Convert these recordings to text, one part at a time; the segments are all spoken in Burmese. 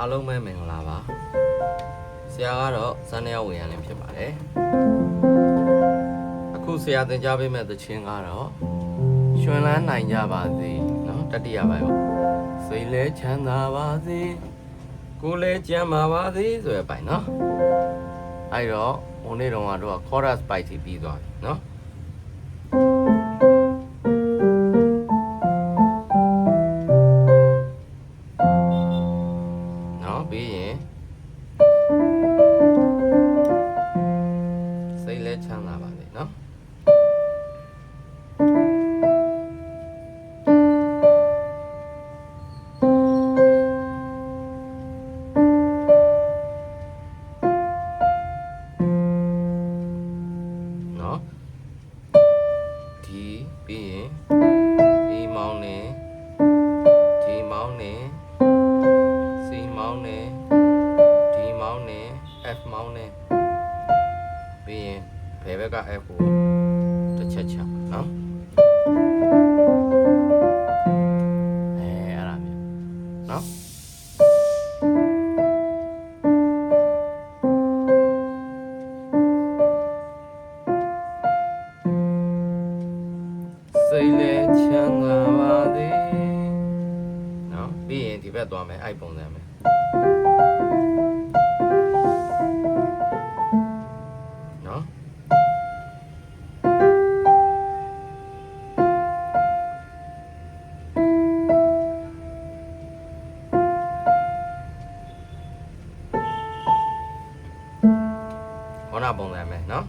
အားလုံးပဲမင်္ဂလာပါဆရာကတော့ဇန်နယောဝေယံလင်းဖြစ်ပါတယ်အခုဆရာသင်ကြားပေးမယ့်သချင်းကတော့ရွှင်လန်းနိုင်ကြပါစေနော်တတိယပိုင်းပေါ့စိတ်လဲချမ်းသာပါစေကိုယ်လဲကျန်းမာပါစေဆိုရပိုင်းနော်အဲ့တော့ဟိုနေ့တော့ကတော့ chorus ပိုက်ထိပြီးသွားပြီနော် နော်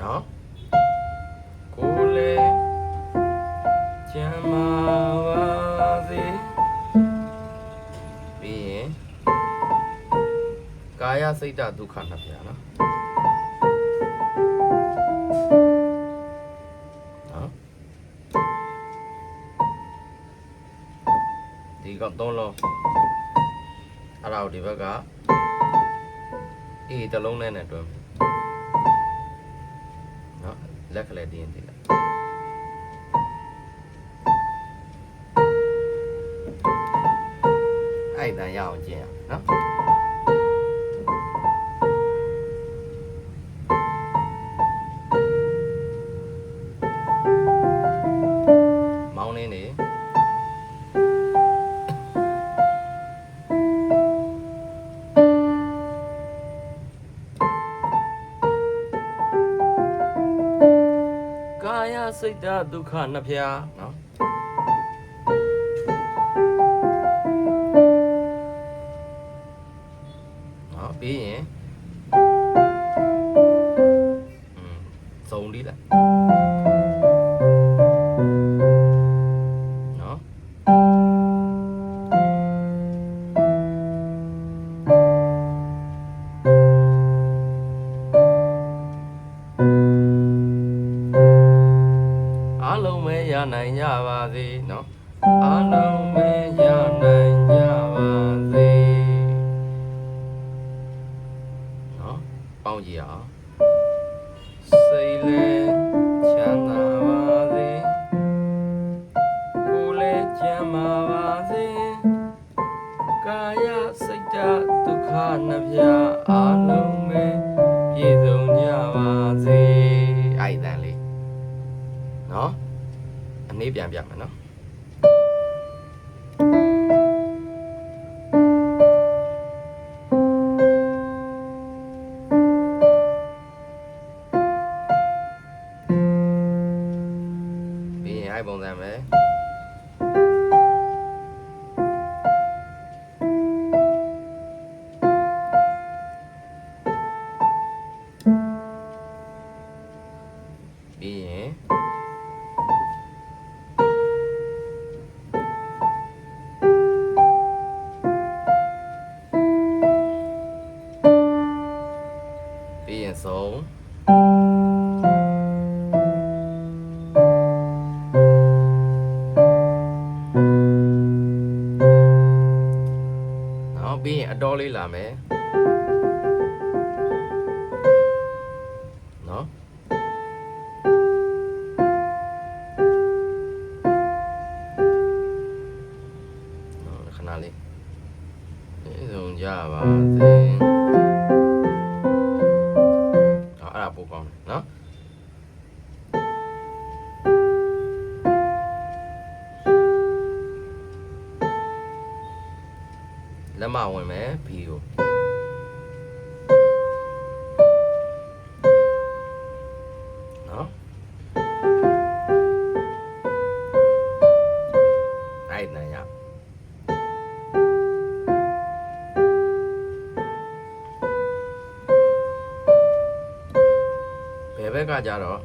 နော်ကိုယ်လေကျမ်းမာပါစေပြီးရင်ကာယစိတ်ဓာတ်ဒုက္ခနှစ်ပြား ဒီကသုံးလုံးအဲ့ဒါကိုဒီဘက်ကအေးတစ်လုံးနဲ့နဲ့တွဲမယ်နော်လက်ကလေးတင်းတင်းလိုက်အဲ့ဒါရအောင်ကျင့်ရအောင်နော် တ်ဓာတ်ဒုက္ခနှစ်ဖြာနော်နော် ပါစေနော်အားလုံးပဲရနိုင်ကြပါစေနော်ပေါင်းကြည့်အောင်စိတ်လဲချမ်းသာပါစေကိုယ်လဲကျန်းမာပါစေကာယစိတ်ဓာတ်ဒုက္ခနှပြအားလုံးပဲပြည့်စုံကြပါစေအဲ့ဒါလေးနော် အနေပြန်ပြမယ်နော် လေးလာမယ်နော်ခဏလေးအဲဆုံးကြပါစေအဲ့ဒါပိုကောင်းတယ်နော်လက်မဝင်မယ် ဘယ်ဘက်ကကြတော့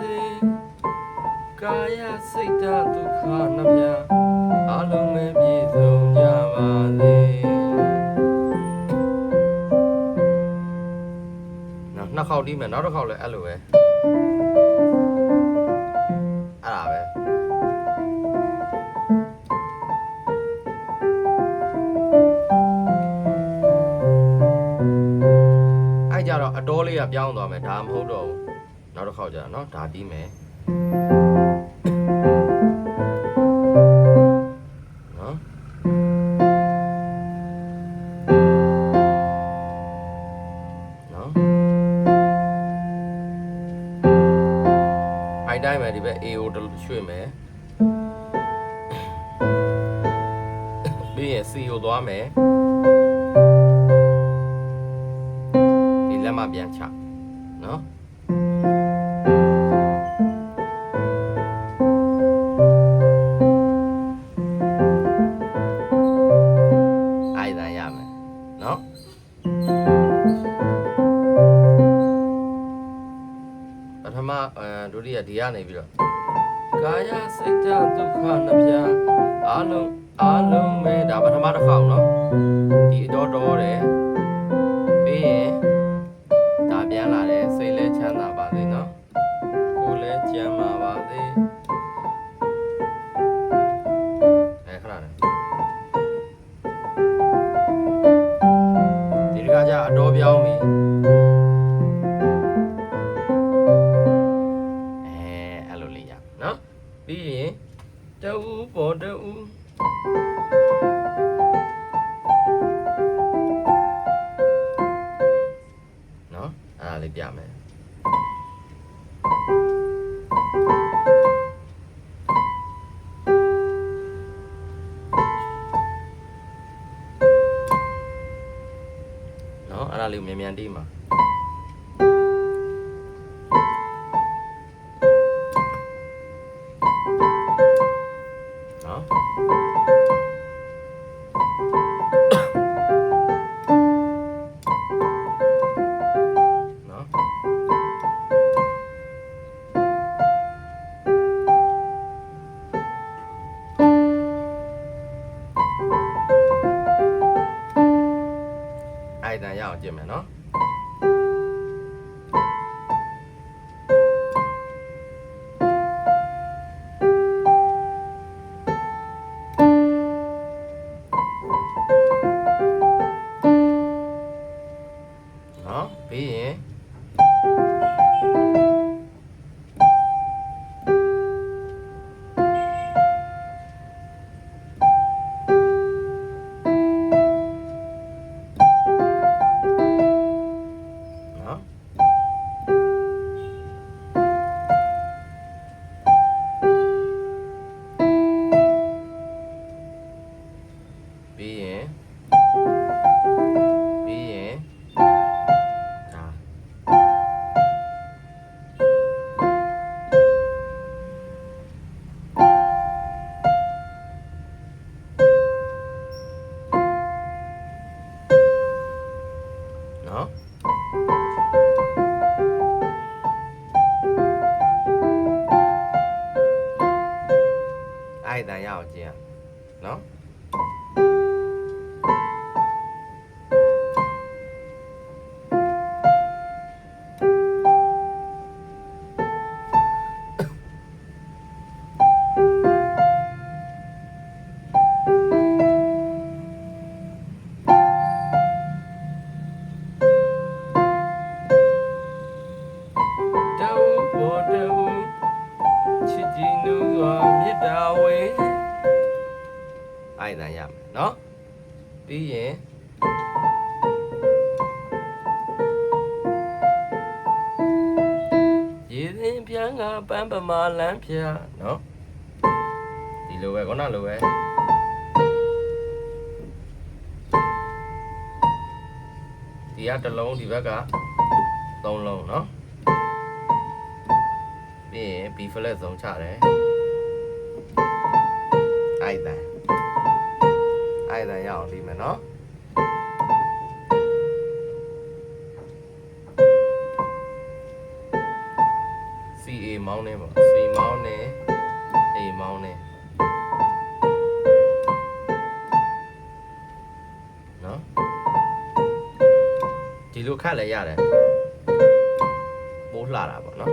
စေကာယစိတ်ဓာတ်ဒုက္ခနှပြအလုံးမဲ့ပြည့်စုံကြပါစေနော်နှစ်ခေါက်တီးမယ်နောက်တစ်ခေါက်လည်းအဲ့လိုပဲအဲ့ဒါပဲအဲ့ကြတော့အတော်လေးကပြောင်းသွားမယ်ဒါမဟုတ်တော့ဘူး နောက်တစ်ခေါက်ကြာနော်ဒါပြီးမယ်နော်နော်အိုင်တိုင်းမယ်ဒီဘက် AO တရွှေ့မယ် ပထမအဲဒုတိယဒီကနေပြီးတော့ကာယစိတ်ဓာတ်ဒုက္ခနှပြအာလုံးအာလုံးပဲဒါပထမတစ်ခေါက်နော်ဒီအတော်တော်တယ် တူပေါ် နော် မာလမ်းဖြာနော်ဒီလိုပဲခုနလိုပဲဒီကတစ်လုံးဒီဘက်ကသုံးလုံးနော်ပြီးရင် B flat ဆုံးချတယ်အိုက်တန်အိုက်တန်ရအောင်ဒီမယ်နော် CA မောင်းနေပေါ့ တ်လည်းရတယ်ပိုးလှတာပေါ့နော်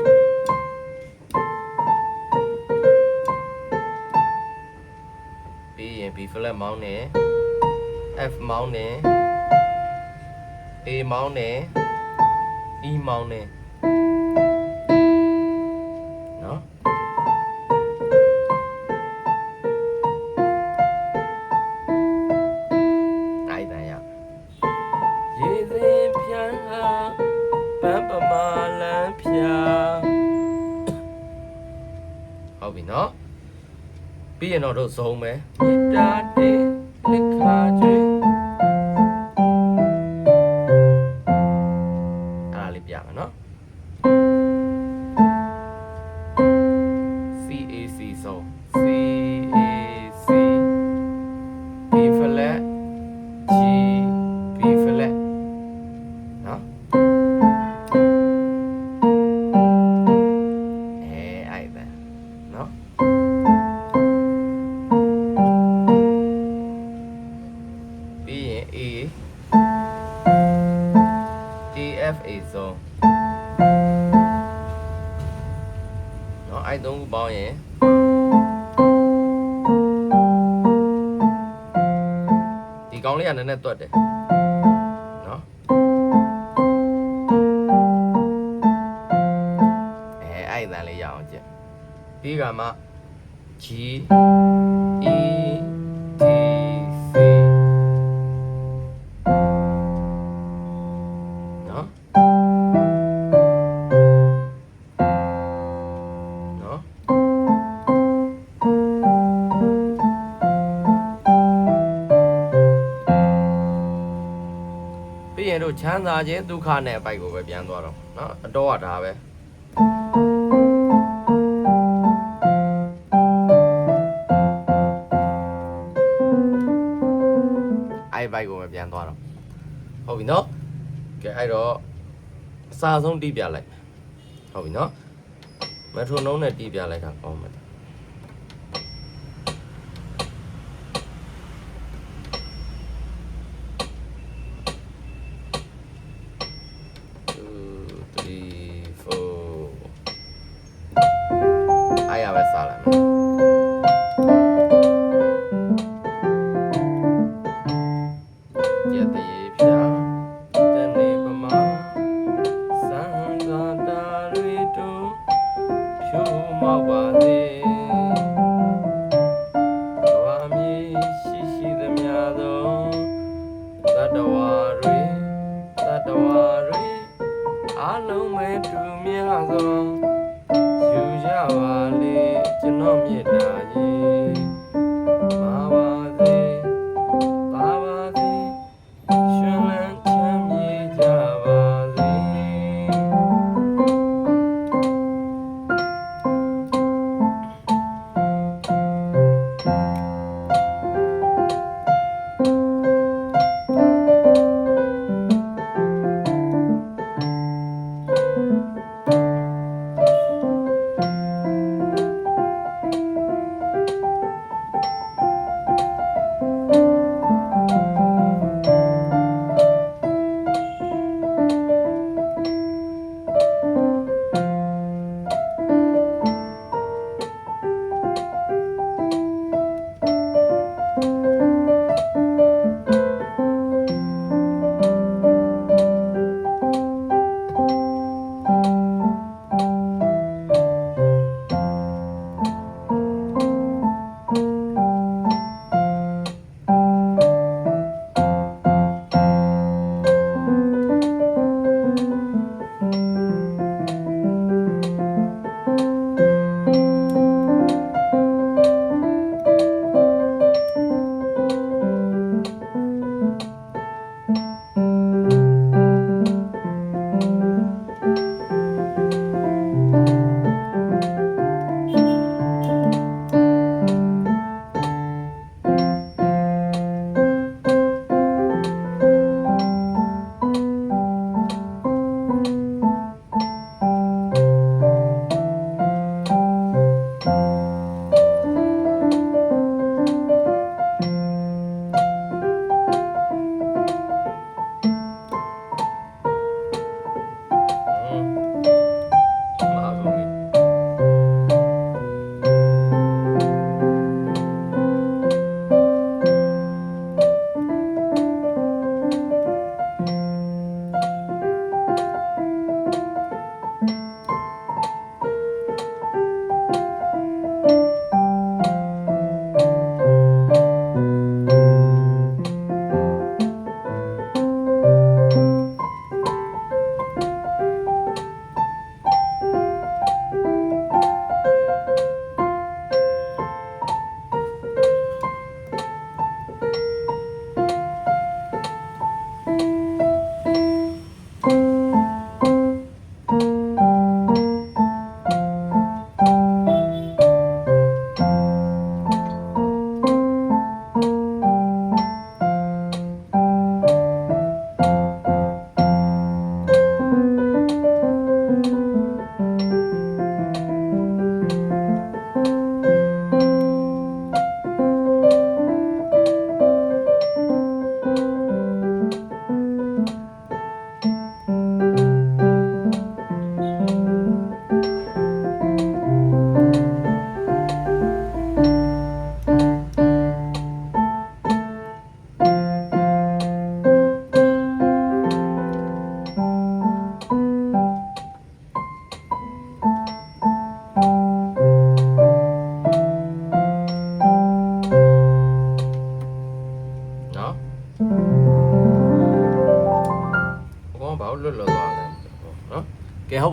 ပြီးရင် B flat မောင်းနေ F မောင်းနေ A မောင်းနေ E မောင်းနေနော် ဟုတ်ပြီနော်ပြီးရင်တော့တို့ဇုံမယ်မေတ္တာတေလက်ခါကျွေး AFA ဆုံးနော်အဲ့သုံးခုပေါင်းရင်ဒီကောင်းလေးကနည်းနည်းတွက်တယ်နော်အဲအဲ့တန်လေးရအောင်ကြည့်ပြီးကမှ G နော်နော်ပြီးရင်တို့ချမ်းသာခြင်းဒုက္ခနဲ့အပိုက်ကိုပဲပြန်သွားတော့နော်အတော်ကဒါပဲအဲ့ဘိုက်ကိုပဲပြန်သွားတော့ဟုတ်ပြီနော် အဲ့တော့အစာဆုံးတီးပြလိုက်မယ်ဟုတ်ပြီနော်မက်ထရိုနုံးနဲ့တီးပြလိုက်တာကောင်းမယ်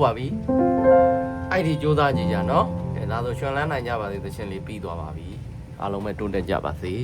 ကဲဟုတ်ပါပြီအဲ့ဒီစူးစမ်းကြည့်ကြနော်ကဲဒါဆိုရှင်လန်းနိုင်ကြပါသေးသချင်းလေးပြီးသွားပါပြီအားလုံးပဲတွန်းတက်ကြပါစေ